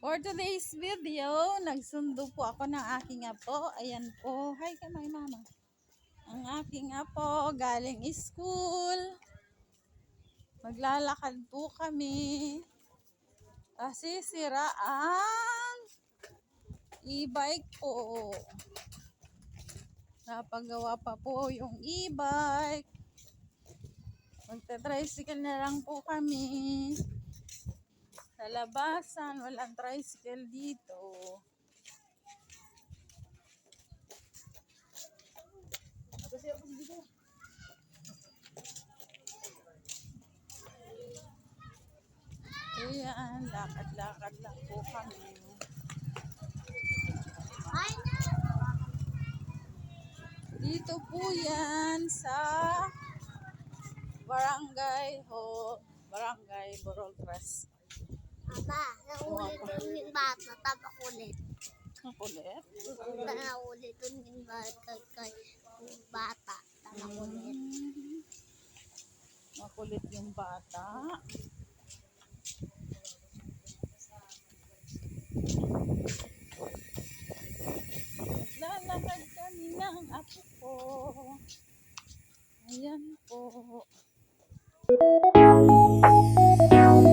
For today's video, nagsundo po ako ng aking apo. Ayan po. Hi ka my mama. Ang aking apo galing school. Maglalakad po kami. Kasi sira ang e-bike po. Napagawa pa po yung e-bike. Magta-tricycle na lang po kami. Sa labasan, walang tricycle dito. Ayan, lakad-lakad lang po kami. Dito po yan sa Barangay Ho, Barangay Boroltras. Aba, naulit doon yung bata, tama kulit. Ang kulit. Naulit doon yung bata, kay yung bata, tama kulit. Mm. Makulit yung bata. Naglalakad kami ng apo ko. Ayan po. Aking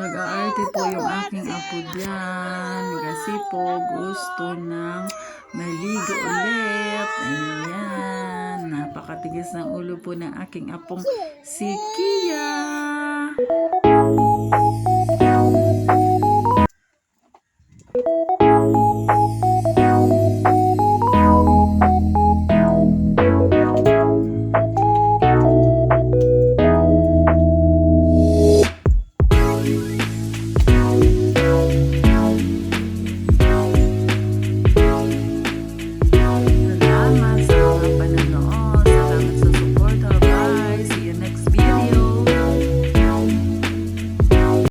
Nag-aarte po yung aking apo dyan. Kasi po gusto ng maligo ulit. Ayan. Napakatigas ng ulo po ng aking apong si Kia.